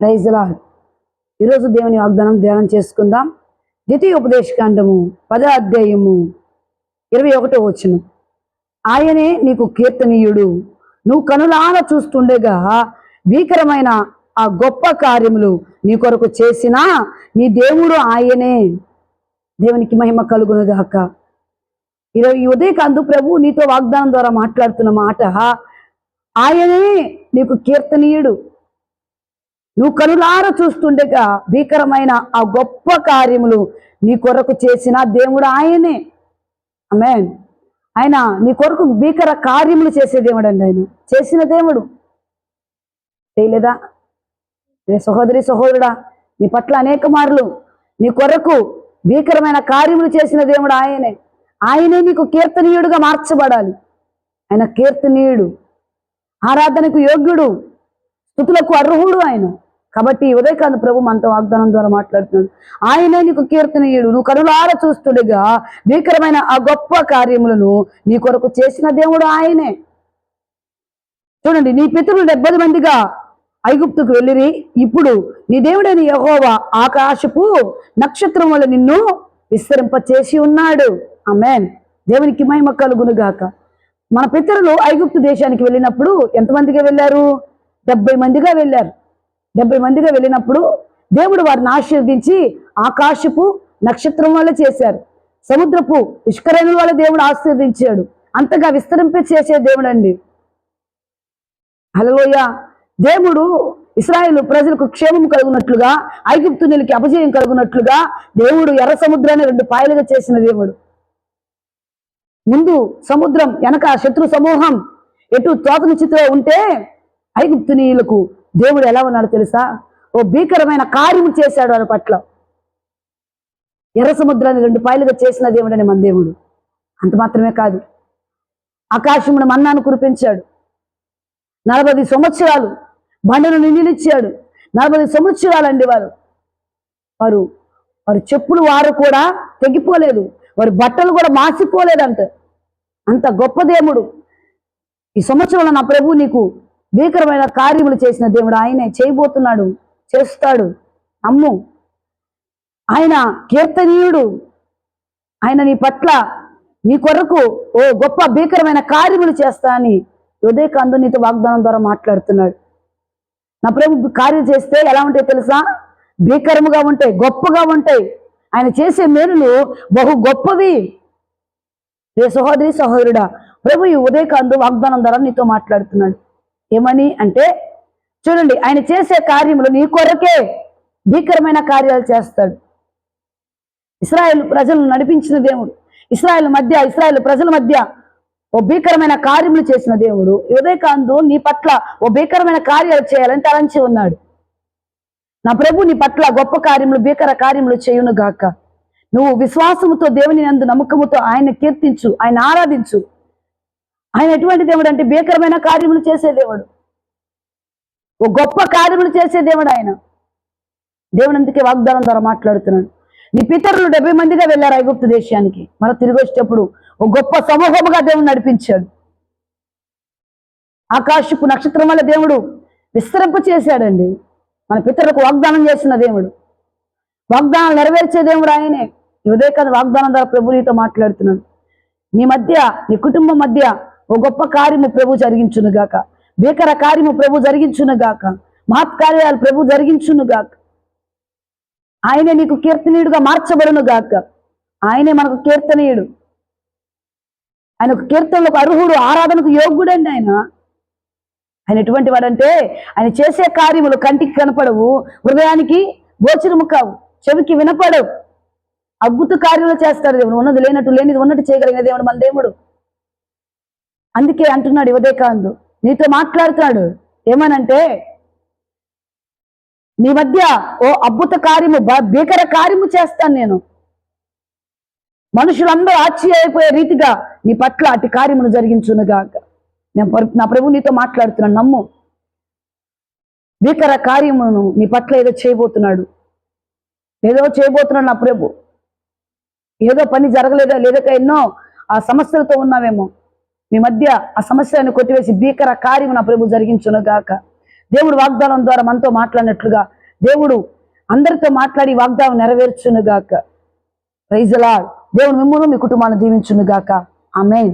ప్రైజ్లా ఈరోజు దేవుని వాగ్దానం ధ్యానం చేసుకుందాం. ద్వితీయ ఉపదేశకాండము పద అధ్యాయము ఇరవై ఒకటో వచ్చిన ఆయనే నీకు కీర్తనీయుడు. నువ్వు కనులాన చూస్తుండగా భీకరమైన ఆ గొప్ప కార్యములు నీ కొరకు చేసిన నీ దేవుడు ఆయనే. దేవునికి మహిమ కలుగును గాక. ఈరోజు ఈ ఉదయకాంతు ప్రభు నీతో వాగ్దానం ద్వారా మాట్లాడుతున్న మాట ఆయనే నీకు కీర్తనీయుడు. నువ్వు కనులార చూస్తుండగా భీకరమైన ఆ గొప్ప కార్యములు నీ కొరకు చేసిన దేవుడు ఆయనే. ఆమెన్. ఆయన నీ కొరకు భీకర కార్యములు చేసే దేవుడు అండి ఆయన. చేసిన దేవుడు. చేయలేదా? రే సహోదరి సహోదరుడా నీ పట్ల అనేక మార్లు నీ కొరకు భీకరమైన కార్యములు చేసిన దేవుడు ఆయనే. ఆయనే నీకు కీర్తనీయుడుగా మార్చబడాలి. ఆయన కీర్తనీయుడు ఆరాధనకు యోగ్యుడు స్థుతులకు అర్హుడు ఆయన. కాబట్టి ఈ ఉదయకాంత ప్రభు మనతో వాగ్దానం ద్వారా మాట్లాడుతున్నాడు. ఆయనే నీకు కీర్తనీయుడు నువ్వు కనులార చూస్తుండగా భీకరమైన ఆ గొప్ప కార్యములను నీ కొరకు చేసిన దేవుడు ఆయనే. చూడండి నీ పితరులు డెబ్బై మందిగా ఐగుప్తుకు వెళ్ళిరి. ఇప్పుడు నీ దేవుడైన యహోవా ఆకాశపు నక్షత్రం వల్ల నిన్ను విస్తరింప చేసి ఉన్నాడు. ఆమెన్. దేవునికి మహిమ కలుగునుగాక మన పితరులు ఐగుప్తు దేశానికి వెళ్ళినప్పుడు ఎంతమందిగా వెళ్ళారు? డెబ్బై మందిగా వెళ్ళారు. డెబ్బై మందిగా వెళ్ళినప్పుడు దేవుడు వారిని ఆశీర్వదించి ఆకాశపు నక్షత్రం వల్ల చేశారు. సముద్రపు ఇష్కరేణుల వల్ల దేవుడు ఆశీర్వదించాడు. అంతగా విస్తరింప చేసే దేవుడు అండి హలోయ దేవుడు ఇస్రాయేల్ ప్రజలకు క్షేమం కలుగునట్లుగా ఐగుప్తునికి అపజయం కలుగునట్లుగా దేవుడు ఎర్ర సముద్రాన్ని రెండు పాయలుగా చేసిన దేవుడు. ముందు సముద్రం వెనక శత్రు సమూహం ఎటు తోతను చిత్తులో ఉంటే ఐగుప్తునీయులకు దేవుడు ఎలా ఉన్నాడో తెలుసా? ఓ భీకరమైన కార్యము చేశాడు వారి పట్ల. ఎర్ర సముద్రాన్ని రెండు పాయలుగా చేసిన దేవుడని మన దేవుడు. అంత మాత్రమే కాదు. ఆకాశమును మన్నాను కురిపించాడు. నలభై సంవత్సరాలు బండను నిలిచాడు నలభై సంవత్సరాలండి వారు. వారు వారి చెప్పులు వారు కూడా తెగిపోలేదు. వారి బట్టలు కూడా మాసిపోలేదంట. అంత గొప్ప దేవుడు. ఈ సంవత్సరంలో నా ప్రభు నీకు భీకరమైన కార్యములు చేసిన దేవుడు ఆయనే. చేయబోతున్నాడు చేస్తాడు. అమ్ము. ఆయన కీర్తనీయుడు. ఆయన నీ పట్ల నీ కొరకు ఓ గొప్ప భీకరమైన కార్యములు చేస్తా అని ఉదయకాందు నీతో వాగ్దానం ద్వారా మాట్లాడుతున్నాడు. నా ప్రభు కార్యం చేస్తే ఎలా ఉంటాయి తెలుసా? భీకరముగా ఉంటాయి గొప్పగా ఉంటాయి. ఆయన చేసే మేలులు బహు గొప్పవి. ఏ సహోదరి సహోదరుడా ప్రభు ఈ ఉదయకాందు వాగ్దానం ద్వారా నీతో మాట్లాడుతున్నాడు. ఏమని అంటే చూడండి ఆయన చేసే కార్యములు నీ కొరకే భీకరమైన కార్యాలు చేస్తాడు. ఇస్రాయేల్ ప్రజలను నడిపించిన దేవుడు ఇస్రాయేల్ మధ్య ఇస్రాయేల్ ప్రజల మధ్య ఓ భీకరమైన కార్యములు చేసిన దేవుడు ఉదయకాందు నీ పట్ల ఓ భీకరమైన కార్యాలు చేయాలని తలంచి ఉన్నాడు. నా ప్రభు నీ పట్ల గొప్ప కార్యములు భీకర కార్యములు చేయును గాక నువ్వు విశ్వాసముతో దేవుని నందు నమ్మకముతో ఆయన కీర్తించు ఆయన ఆరాధించు. ఆయన ఎటువంటి దేవుడు అంటే భీకరమైన కార్యములు చేసే దేవుడు. ఓ గొప్ప కార్యములు చేసే దేవుడు ఆయన. దేవుడు అందుకే వాగ్దానం ద్వారా మాట్లాడుతున్నాడు. నీ పితరులు డెబ్బై మందిగా వెళ్ళారు ఐగుప్తు దేశానికి. మన తిరిగి వచ్చేటప్పుడు ఓ గొప్ప సమూహముగా దేవుడు నడిపించాడు. ఆకాశపు నక్షత్రం వల్ల దేవుడు విస్తరింపు చేశాడండి. మన పితరులకు వాగ్దానం చేసిన దేవుడు. వాగ్దానం నెరవేర్చే దేవుడు ఆయనే. ఈ కదా వాగ్దానం ద్వారా ప్రభు నీతో మాట్లాడుతున్నాడు. నీ మధ్య నీ కుటుంబం మధ్య ఓ గొప్ప కార్యము ప్రభు జరిగించును గాక భీకర కార్యము ప్రభు జరిగించును గాక మహత్కార్యాలు ప్రభు జరిగించును గాక ఆయనే నీకు కీర్తనీయుడుగా మార్చబడును గాక ఆయనే మనకు కీర్తనీయుడు. ఆయనకు కీర్తనలకు అర్హుడు ఆరాధనకు యోగ్యుడండి ఆయన. ఆయన ఎటువంటి వాడంటే ఆయన చేసే కార్యములు కంటికి కనపడవు హృదయానికి గోచరము కావు చెవికి వినపడవు. అద్భుత కార్యాలు చేస్తాడు దేవుడు. ఉన్నది లేనట్టు లేనిది ఉన్నట్టు చేయగలిగిన దేవుడు మన దేవుడు. అందుకే అంటున్నాడు ఉదయకాంత్ నీతో మాట్లాడుతున్నాడు. ఏమనంటే నీ మధ్య ఓ అద్భుత కార్యము భీకర కార్యము చేస్తాను నేను. మనుషులందరూ ఆశ్చర్యపోయే రీతిగా నీ పట్ల అటు కార్యమును జరిగించునుగాక. నేను నా ప్రభు నీతో మాట్లాడుతున్నాను. నమ్ము. భీకర కార్యమును నీ పట్ల ఏదో చేయబోతున్నాడు. ఏదో చేయబోతున్నాడు నా ప్రభు. ఏదో పని జరగలేదా లేదక ఎన్నో ఆ సమస్యలతో ఉన్నావేమో. మీ మధ్య ఆ సమస్యలను కొట్టివేసి భీకర కార్యము నా ప్రభు జరిగించునుగాక. దేవుడు వాగ్దానం ద్వారా మనతో మాట్లాడినట్లుగా దేవుడు అందరితో మాట్లాడి వాగ్దానం నెరవేర్చునుగాక. ప్రైజలా దేవుడు మిమ్మల్ని మీ కుటుంబాన్ని దీవించునుగాక. ఆమెన్